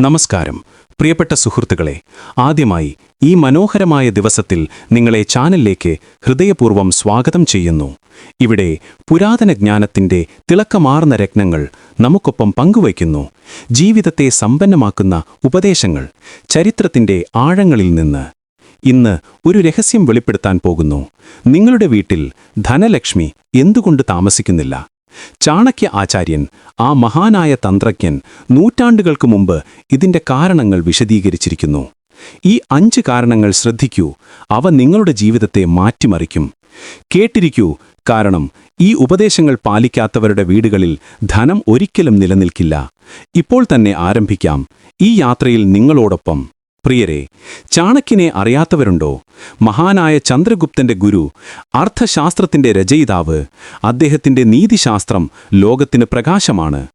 നമസ്കാരം. പ്രിയപ്പെട്ട സുഹൃത്തുക്കളെ ആദ്യമായി ഈ മനോഹരമായ ദിവസത്തിൽ നിങ്ങളെ ചാനലിലേക്ക് ഹൃദയപൂർവം സ്വാഗതം ചെയ്യുന്നു. ഇവിടെ പുരാതന ജ്ഞാനത്തിന്റെ തിളക്കമാർന്ന രത്നങ്ങൾ നമുക്കൊപ്പം പങ്കുവയ്ക്കുന്നു. ജീവിതത്തെ സമ്പന്നമാക്കുന്ന ഉപദേശങ്ങൾ ചരിത്രത്തിന്റെ ആഴങ്ങളിൽ നിന്ന്. ഇന്ന് ഒരു രഹസ്യം വെളിപ്പെടുത്താൻ പോകുന്നു. നിങ്ങളുടെ വീട്ടിൽ ധനലക്ഷ്മി എന്തുകൊണ്ട് താമസിക്കുന്നില്ല? ചാണക്യ ആചാര്യൻ ആ മഹാനായ തന്ത്രജ്ഞൻ നൂറ്റാണ്ടുകൾക്ക് മുമ്പ് ഇതിന്റെ കാരണങ്ങൾ വിശദീകരിച്ചിരിക്കുന്നു. ഈ അഞ്ച് കാരണങ്ങൾ ശ്രദ്ധിക്കൂ അവ നിങ്ങളുടെ ജീവിതത്തെ മാറ്റിമറിക്കും. കേട്ടിരിക്കൂ കാരണം ഈ ഉപദേശങ്ങൾ പാലിക്കാത്തവരുടെ വീടുകളിൽ ധനം ഒരിക്കലും നിലനിൽക്കില്ല. ഇപ്പോൾ തന്നെ ആരംഭിക്കാം ഈ യാത്രയിൽ നിങ്ങളോടൊപ്പം. പ്രിയരെ ചാണക്യനെ അറിയാത്തവരുണ്ടോ? മഹാനായ ചന്ദ്രഗുപ്തന്റെ ഗുരു അർത്ഥശാസ്ത്രത്തിന്റെ രചയിതാവ് അദ്ദേഹത്തിന്റെ നീതിശാസ്ത്രം ലോകത്തിന് പ്രകാശമാണ്.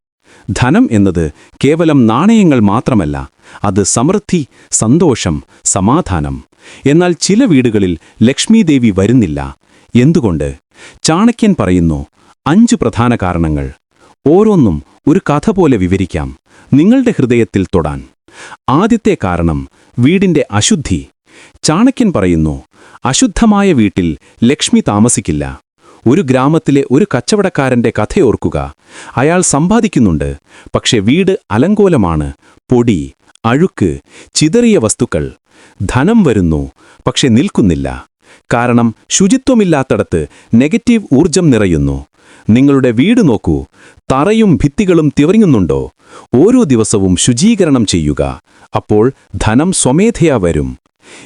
ധനം എന്നത് കേവലം നാണയങ്ങൾ മാത്രമല്ല അത് സമൃദ്ധി സന്തോഷം സമാധാനം. എന്നാൽ ചില വീടുകളിൽ ലക്ഷ്മീദേവി വരുന്നില്ല. എന്തുകൊണ്ട്? ചാണക്യൻ പറയുന്നു അഞ്ച് പ്രധാന കാരണങ്ങൾ. ഓരോന്നും ഒരു കഥ പോലെ വിവരിക്കാം. നിങ്ങളുടെ ഹൃദയത്തിൽ തൊടാൻ. ആദ്യത്തെ കാരണം വീടിന്റെ അശുദ്ധി. ചാണക്യൻ പറയുന്നു അശുദ്ധമായ വീട്ടിൽ ലക്ഷ്മി താമസിക്കില്ല. ഒരു ഗ്രാമത്തിലെ ഒരു കച്ചവടക്കാരന്റെ കഥയോർക്കുക അയാൾ സമ്പാദിക്കുന്നുണ്ട്. പക്ഷെ വീട് അലങ്കോലമാണ്. പൊടി അഴുക്ക് ചിതറിയ വസ്തുക്കൾ. ധനം വരുന്നു പക്ഷെ നിൽക്കുന്നില്ല. കാരണം ശുചിത്വമില്ലാത്തടത്ത് നെഗറ്റീവ് ഊർജം നിറയുന്നു. നിങ്ങളുടെ വീട് നോക്കൂ. തറയും ഭിത്തികളും തിവറിങ്ങുന്നുണ്ടോ? ഓരോ ദിവസവും ശുചീകരണം ചെയ്യുക. അപ്പോൾ ധനം സ്വമേധയാ വരും.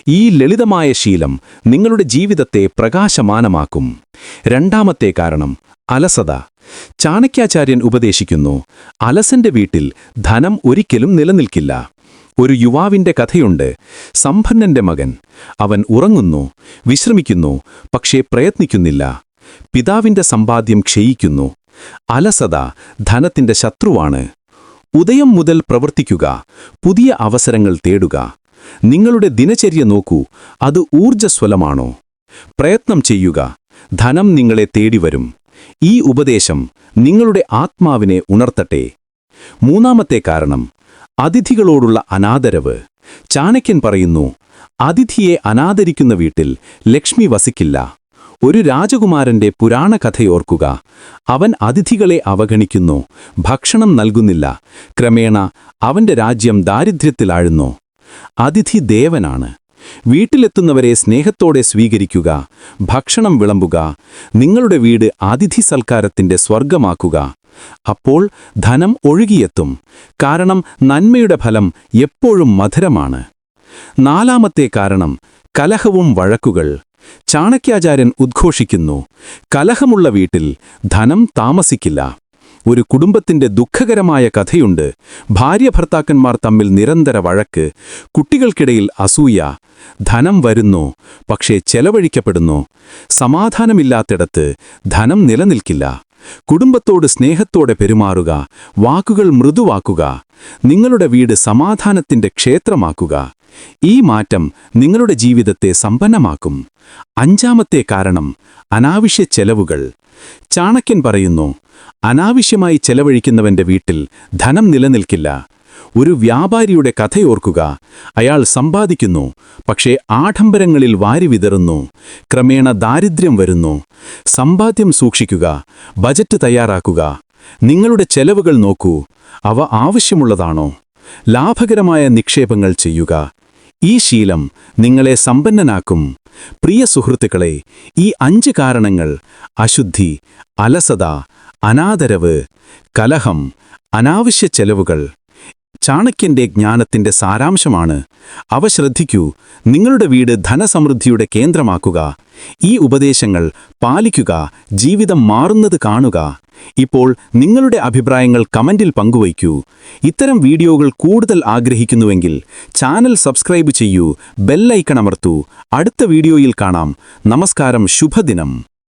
ഈ ലളിതമായ ശീലം നിങ്ങളുടെ ജീവിതത്തെ പ്രകാശമാനമാക്കും. രണ്ടാമത്തെ കാരണം അലസത. ചാണക്യാചാര്യൻ ഉപദേശിക്കുന്നു അലസന്റെ വീട്ടിൽ ധനം ഒരിക്കലും നിലനിൽക്കില്ല. ഒരു യുവാവിന്റെ കഥയുണ്ട്. സമ്പന്നന്റെ മകൻ. അവൻ ഉറങ്ങുന്നു വിശ്രമിക്കുന്നു പക്ഷേ പ്രയത്നിക്കുന്നില്ല. പിതാവിന്റെ സമ്പാദ്യം ക്ഷയിക്കുന്നു. അലസത ധനത്തിന്റെ ശത്രുവാണ്. ഉദയം മുതൽ പ്രവർത്തിക്കുക പുതിയ അവസരങ്ങൾ തേടുക. നിങ്ങളുടെ ദിനചര്യ നോക്കൂ അത് ഊർജസ്വലമാണോ? പ്രയത്നം ചെയ്യുക ധനം നിങ്ങളെ തേടിവരും. ഈ ഉപദേശം നിങ്ങളുടെ ആത്മാവിനെ ഉണർത്തട്ടെ. മൂന്നാമത്തെ കാരണം അതിഥികളോടുള്ള അനാദരവ്. ചാണക്യൻ പറയുന്നു അതിഥിയെ അനാദരിക്കുന്ന വീട്ടിൽ ലക്ഷ്മി വസിക്കില്ല. ഒരു രാജകുമാരന്റെ പുരാണ കഥയോർക്കുക. അവൻ അതിഥികളെ അവഗണിക്കുന്നു ഭക്ഷണം നൽകുന്നില്ല. ക്രമേണ അവന്റെ രാജ്യം ദാരിദ്ര്യത്തിലാഴുന്നു. അതിഥി ദേവനാണ്. വീട്ടിലെത്തുന്നവരെ സ്നേഹത്തോടെ സ്വീകരിക്കുക ഭക്ഷണം വിളമ്പുക നിങ്ങളുടെ വീട് അതിഥി സൽക്കാരത്തിന്റെ സ്വർഗമാക്കുക അപ്പോൾ ധനം ഒഴുകിയെത്തും കാരണം നന്മയുടെ ഫലം എപ്പോഴും മധുരമാണ്. നാലാമത്തെ കാരണം കലഹവും വഴക്കുകൾ. ചാണക്യാചാര്യൻ ഉദ്ഘോഷിക്കുന്നു കലഹമുള്ള വീട്ടിൽ ധനം താമസിക്കില്ല. ഒരു കുടുംബത്തിന്റെ ദുഃഖകരമായ കഥയുണ്ട്. ഭാര്യ ഭർത്താക്കന്മാർ തമ്മിൽ നിരന്തര വഴക്ക്. കുട്ടികൾക്കിടയിൽ അസൂയ. ധനം വരുന്നു പക്ഷേ ചെലവഴിക്കപ്പെടുന്നു. സമാധാനമില്ലാത്തിടത്ത് ധനം നിലനിൽക്കില്ല. കുടുംബത്തോട് സ്നേഹത്തോടെ പെരുമാറുക വാക്കുകൾ മൃദുവാക്കുക നിങ്ങളുടെ വീട് സമാധാനത്തിന്റെ ക്ഷേത്രമാക്കുക. ഈ മാറ്റം നിങ്ങളുടെ ജീവിതത്തെ സമ്പന്നമാക്കും. അഞ്ചാമത്തെ കാരണം അനാവശ്യ ചെലവുകൾ. ചാണക്യൻ പറയുന്നു അനാവശ്യമായി ചെലവഴിക്കുന്നവന്റെ വീട്ടിൽ ധനം നിലനിൽക്കില്ല. ഒരു വ്യാപാരിയുടെ കഥയോർക്കുക അയാൾ സമ്പാദിക്കുന്നു പക്ഷേ ആഡംബരങ്ങളിൽ വാരി വിതറുന്നു ക്രമേണ ദാരിദ്ര്യം വരുന്നു. സമ്പാദ്യം സൂക്ഷിക്കുക ബജറ്റ് തയ്യാറാക്കുക നിങ്ങളുടെ ചെലവുകൾ നോക്കൂ അവ ആവശ്യമുള്ളതാണോ? ലാഭകരമായ നിക്ഷേപങ്ങൾ ചെയ്യുക. ഈ ശീലം നിങ്ങളെ സമ്പന്നനാക്കും. പ്രിയ സുഹൃത്തുക്കളെ ഈ അഞ്ച് കാരണങ്ങൾ അശുദ്ധി അലസത അനാദരവ് കലഹം അനാവശ്യ ചെലവുകൾ ചാണക്യന്റെ ജ്ഞാനത്തിന്റെ സാരാംശമാണ്. അവ ശ്രദ്ധിക്കൂ നിങ്ങളുടെ വീട് ധനസമൃദ്ധിയുടെ കേന്ദ്രമാക്കുക. ഈ ഉപദേശങ്ങൾ പാലിക്കുക ജീവിതം മാറുന്നത് കാണുക. ഇപ്പോൾ നിങ്ങളുടെ അഭിപ്രായങ്ങൾ കമന്റിൽ പങ്കുവയ്ക്കൂ. ഇത്തരം വീഡിയോകൾ കൂടുതൽ ആഗ്രഹിക്കുന്നുവെങ്കിൽ ചാനൽ സബ്സ്ക്രൈബ് ചെയ്യൂ ബെല്ലൈക്കൺ അമർത്തൂ. അടുത്ത വീഡിയോയിൽ കാണാം. നമസ്കാരം ശുഭദിനം.